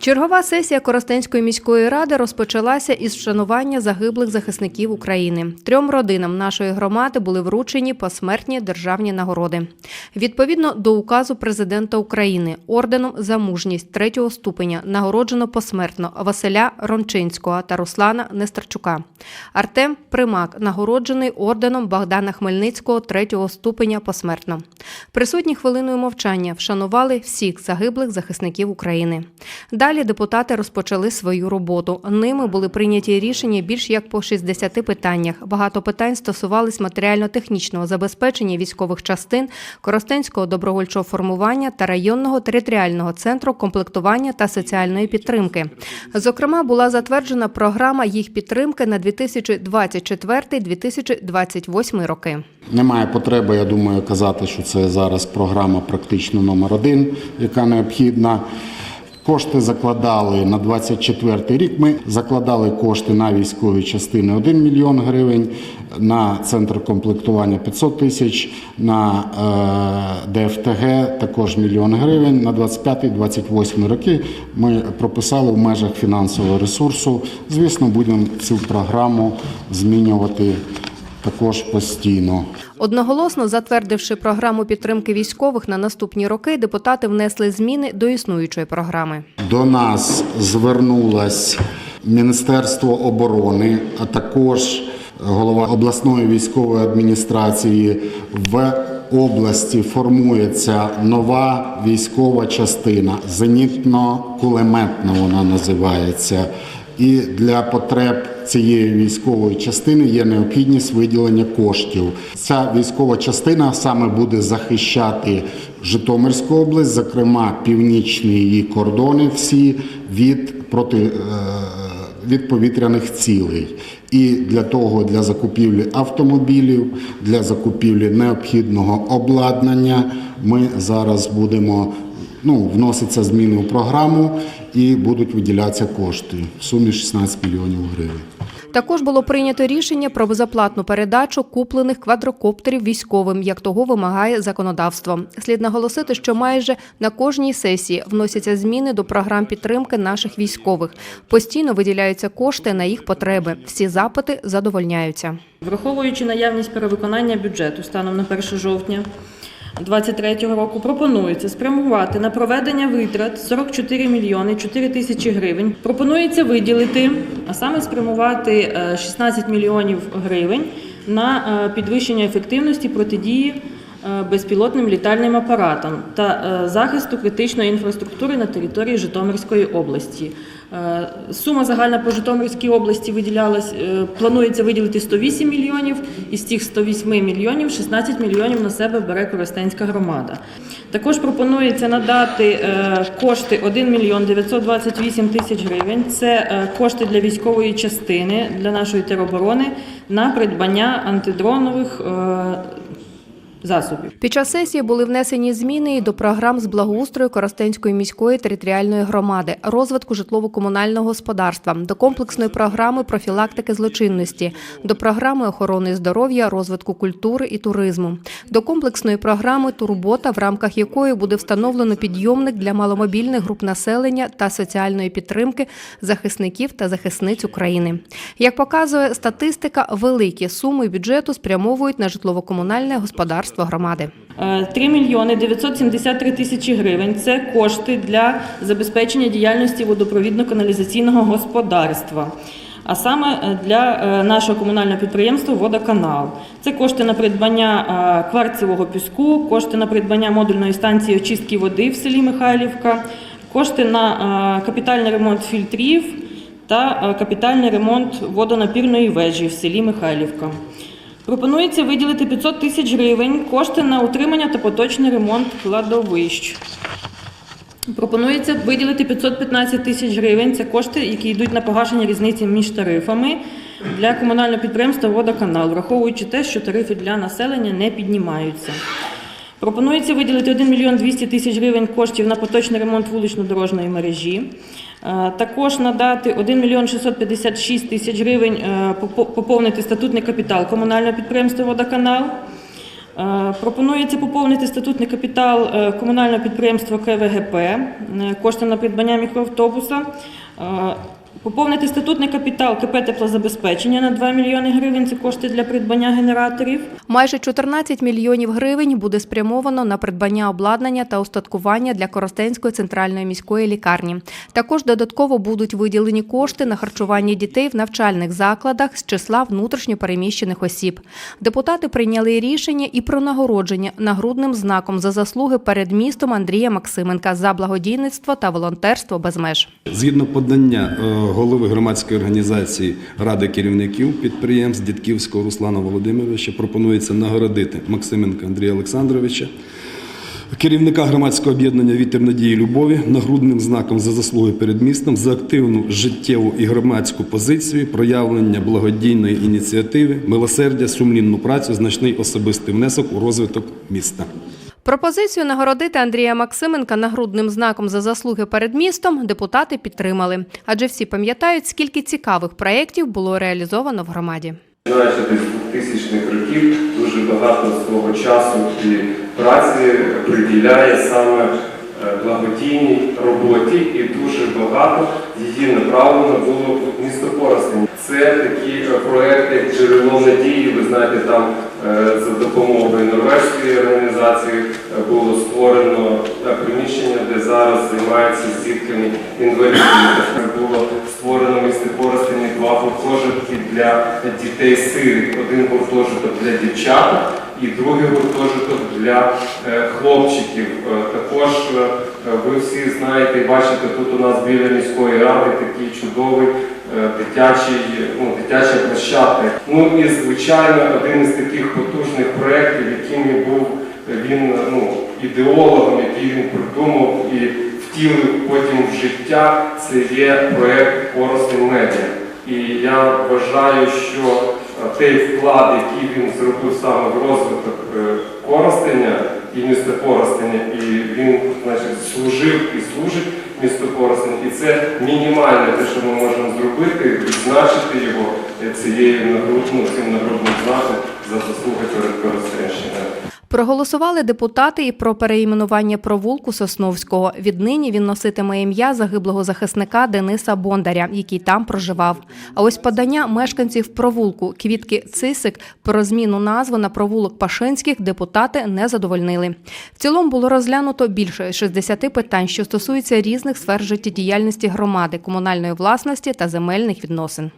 Чергова сесія Коростенської міської ради розпочалася із вшанування загиблих захисників України. Трьом родинам нашої громади були вручені посмертні державні нагороди. Відповідно до указу президента України орденом за мужність третього ступеня нагороджено посмертно Василя Рончинського та Руслана Нестерчука. Артем Примак нагороджений орденом Богдана Хмельницького третього ступеня посмертно. Присутні хвилиною мовчання вшанували всіх загиблих захисників України. Далі депутати розпочали свою роботу. Ними були прийняті рішення більш як по 60 питаннях. Багато питань стосувались матеріально-технічного забезпечення військових частин, Коростенського добровольчого формування та районного територіального центру комплектування та соціальної підтримки. Зокрема, була затверджена програма їх підтримки на 2024-2028 роки. Немає потреби, я думаю, казати, що це зараз програма практично номер один, яка необхідна. Кошти закладали на 24 рік. Ми закладали кошти на військові частини 1 мільйон гривень, на центр комплектування 500 тисяч, на е, ДФТГ також мільйон гривень. На 25-28 роки ми прописали в межах фінансового ресурсу. Звісно, будемо цю програму змінювати також постійно. Одноголосно затвердивши програму підтримки військових на наступні роки, депутати внесли зміни до існуючої програми. До нас звернулось Міністерство оборони, а також голова обласної військової адміністрації. В області формується нова військова частина, зенітно-кулеметна вона називається. І для потреб цієї військової частини є необхідність виділення коштів. Ця військова частина саме буде захищати Житомирську область, зокрема північні її кордони, всі від проти. е, від повітряних цілей. І для того, для закупівлі автомобілів, для закупівлі необхідного обладнання, ми зараз будемо ну, вносяться зміни у програму і будуть виділятися кошти в сумі 16 мільйонів гривень. Також було прийнято рішення про безоплатну передачу куплених квадрокоптерів військовим, як того вимагає законодавство. Слід наголосити, що майже на кожній сесії вносяться зміни до програм підтримки наших військових. Постійно виділяються кошти на їх потреби. Всі запити задовольняються. Враховуючи наявність перевиконання бюджету станом на 1 жовтня 2023 року, пропонується спрямувати на проведення витрат 44 мільйони 4 тисячі гривень. Пропонується виділити, а саме спрямувати е, 16 мільйонів гривень на е, підвищення ефективності протидії е, безпілотним літальним апаратам та е, захисту критичної інфраструктури на території Житомирської області. Е, Сума загальна по Житомирській області виділялась, е, планується виділити 108 мільйонів, із цих 108 мільйонів 16 мільйонів на себе бере Коростенська громада. Також пропонується надати е, кошти 1 мільйон 928 тисяч гривень. Це кошти для військової частини, для нашої тероборони на придбання антидронових засобів. Під час сесії були внесені зміни і до програм з благоустрою Коростенської міської територіальної громади, розвитку житлово-комунального господарства, до комплексної програми профілактики злочинності, до програми охорони здоров'я, розвитку культури і туризму, до комплексної програми Турбота, в рамках якої буде встановлено підйомник для маломобільних груп населення та соціальної підтримки захисників та захисниць України. Як показує статистика, великі суми бюджету спрямовують на житлово-комунальне господарство громади. Е, 3 мільйони 973 тисячі гривень – це кошти для забезпечення діяльності водопровідно-каналізаційного господарства. А саме е, для е, нашого комунального підприємства «Водоканал». Це кошти на придбання е, кварцевого піску, кошти на придбання модульної станції очистки води в селі Михайлівка, кошти на капітальний ремонт фільтрів та капітальний ремонт водонапірної вежі в селі Михайлівка. Пропонується виділити 500 тисяч гривень кошти на утримання та поточний ремонт кладовищ. Пропонується виділити 515 тисяч гривень. Це кошти, які йдуть на погашення різниці між тарифами для комунального підприємства Водоканал, враховуючи те, що тарифи для населення не піднімаються. Пропонується виділити 1 мільйон 200 тисяч гривень коштів на поточний ремонт вулично-дорожньої мережі. Е, Також надати 1 мільйон 656 тисяч гривень, е, поповнити статутний капітал комунального підприємства «Водоканал». Е, Пропонується поповнити статутний капітал комунального підприємства КВГП, кошти на придбання мікроавтобуса. Поповнити статутний капітал КП теплозабезпечення на 2 мільйони гривень. Це кошти для придбання генераторів. Майже 14 мільйонів гривень буде спрямовано на придбання обладнання та устаткування для Коростенської центральної міської лікарні. Також додатково будуть виділені кошти на харчування дітей в навчальних закладах з числа внутрішньо переміщених осіб. Депутати прийняли рішення і про нагородження нагрудним знаком за заслуги перед містом Андрія Максименка за благодійництво та волонтерство без меж. Згідно подання е, голови громадської організації Ради керівників підприємств Дідківського Руслана Володимировича пропонується нагородити Максименка Андрія Олександровича, керівника громадського об'єднання Вітер надії любові нагрудним знаком за заслуги перед містом за активну життєву і громадську позицію, проявлення благодійної ініціативи, милосердя, сумлінну працю, значний особистий внесок у розвиток міста. Пропозицію нагородити Андрія Максименка нагрудним знаком за заслуги перед містом депутати підтримали, адже всі пам'ятають, скільки цікавих проєктів було реалізовано в громаді. Починаючи з 2000-х років, дуже багато свого часу і праці приділяє саме е, благодійній роботі, і дуже багато її направлено було в місто Коростень. Це такі е, проекти, як джерело надії. Ви знаєте, там е, за допомогою норвезької організації е, було створено приміщення, де зараз займаються з дітками інвалідами. Було створено в місті Коростені два гуртожитки для дітей сиріт. Один гуртожиток для дівчат і другий гуртожиток для хлопчиків. Також ви всі знаєте і бачите, тут у нас біля міської ради такий чудовий дитячий, ну, дитяча площадка. Ну і звичайно, один із таких потужних проєктів, яким був він ну, ідеологом, який він придумав і втілив потім в життя, це є проєкт Коростень Медіа. І я вважаю, що е, той вклад, який він зробив саме в розвиток е, Коростеня і міста Коростеня, і він значить, служив і служить місту Коростень, і це мінімальне те, що ми можемо зробити, відзначити його е, цією нагрудну, цим нагрудним знаком за заслуги перед Коростенщиною. Проголосували депутати і про переіменування провулку Сосновського. Віднині він носитиме ім'я загиблого захисника Дениса Бондаря, який там проживав. А ось подання мешканців провулку Квітки Цисик про зміну назви на провулок Пашинських депутати не задовольнили. В цілому було розглянуто більше 60 питань, що стосуються різних сфер життєдіяльності громади, комунальної власності та земельних відносин.